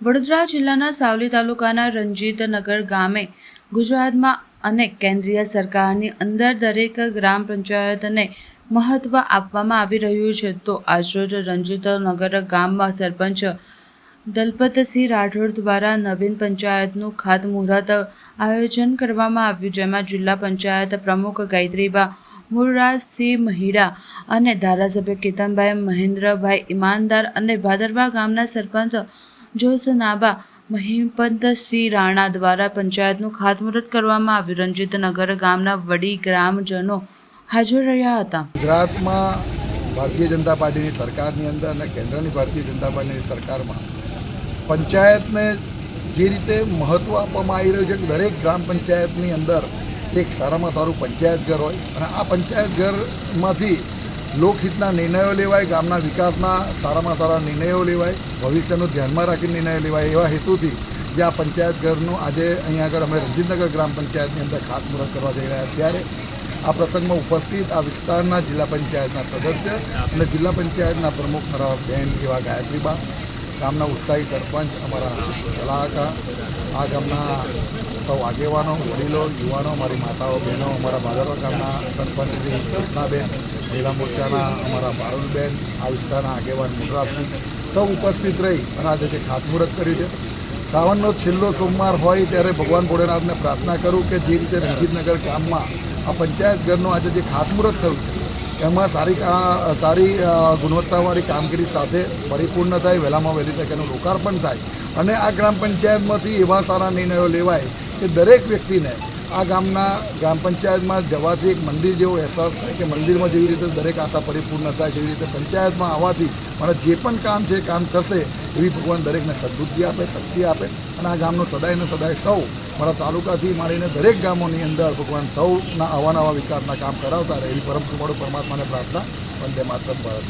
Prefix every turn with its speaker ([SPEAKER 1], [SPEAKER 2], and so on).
[SPEAKER 1] વડોદરા જિલ્લાના સાવલી તાલુકાના રંજીતનગર ગામે ગુજરાતમાં અનેક કેન્દ્રીય સરકારની અંદર દરેક ગ્રામ પંચાયતને મહત્ત્વ આપવામાં આવી રહ્યું છે, તો આજરોજ રંજીતનગર ગામમાં સરપંચ દલપતસિંહ રાઠોડ દ્વારા નવીન પંચાયતનું ખાતમુહૂર્ત આયોજન કરવામાં આવ્યું, જેમાં જિલ્લા પંચાયત પ્રમુખ ગાયત્રીબા મુરરાજસિંહ મહિડા અને ધારાસભ્ય કેતનભાઈ મહેન્દ્રભાઈ ઈમાનદાર અને ભાદરવા ગામના સરપંચ જોસનાબા મહિપતસિંહ રાણા દ્વારા પંચાયતનું ખાતમુહૂર્ત કરવામાં આવ્યું. રંજીતનગર ગામના વડી ગ્રામજનો હાજર રહ્યા હતા.
[SPEAKER 2] ગુજરાતમાં ભારતીય જનતા પાર્ટીની સરકારની અંદર અને કેન્દ્રની ભારતીય જનતા પાર્ટીની સરકારમાં પંચાયતને જે રીતે મહત્ત્વ આપવામાં આવી રહ્યું છે કે દરેક ગ્રામ પંચાયતની અંદર એક સારામાં સારું પંચાયત ઘર હોય અને આ પંચાયત ઘરમાંથી લોકહિતના નિર્ણયો લેવાય, ગામના વિકાસના સારામાં સારા નિર્ણયો લેવાય, ભવિષ્યનું ધ્યાનમાં રાખીને નિર્ણયો લેવાય એવા હેતુથી જે આ પંચાયત ઘરનું આજે અહીંયા આગળ અમે રણજીતનગર ગ્રામ પંચાયતની અંદર ખાતમુહૂર્ત કરવા જઈ રહ્યા ત્યારે આ પ્રસંગમાં ઉપસ્થિત આ વિસ્તારના જિલ્લા પંચાયતના સદસ્ય અને જિલ્લા પંચાયતના પ્રમુખ ખરા બેન એવા ગાયત્રીબા ગામના ઉત્સાહી સરપંચ અમારા કલાકાર, આ ગામના સૌ આગેવાનો, વડીલો, યુવાનો, મારી માતાઓ, બહેનો, અમારા ભાદરવા ગામના શ્રી કૃષ્ણાબેન, મહિલા મોરચાના અમારા પારુલબેન આ વિસ્તારના આગેવાન મુદ્રાસિંહ સૌ ઉપસ્થિત રહી અને આજે જે ખાતમુહૂર્ત કર્યું છે. શ્રાવણનો છેલ્લો સોમવાર હોય ત્યારે ભગવાન ભોળેનાથને પ્રાર્થના કરું કે જે રીતે રંજીતનગર ગામમાં આ પંચાયત ઘરનું આજે જે ખાતમુહૂર્ત થયું છે, એમાં સારી સારી ગુણવત્તાવાળી કામગીરી સાથે પરિપૂર્ણ થાય, વહેલામાં વહેલી તકે એનું લોકાર્પણ થાય અને આ ગ્રામ પંચાયતમાંથી એવા સારા નિર્ણયો લેવાય કે દરેક વ્યક્તિને આ ગામના ગ્રામ પંચાયતમાં જવાથી એક મંદિર જેવો અહેસાસ થાય કે મંદિરમાં જેવી રીતે દરેક આશા પરિપૂર્ણ થાય છે એવી રીતે પંચાયતમાં આવવાથી મારા જે પણ કામ છે કામ થશે એવી ભગવાન દરેકને સદબુદ્ધિ આપે, શક્તિ આપે અને આ ગામનો સદાય ને સદાય સૌ મારા તાલુકાથી માંડીને દરેક ગામોની અંદર ભગવાન સૌના આવા નવા વિકાસના કામ કરાવતા રહે એવી પરમ પરમાત્માને પ્રાર્થના. વંદે માત્ર ભારત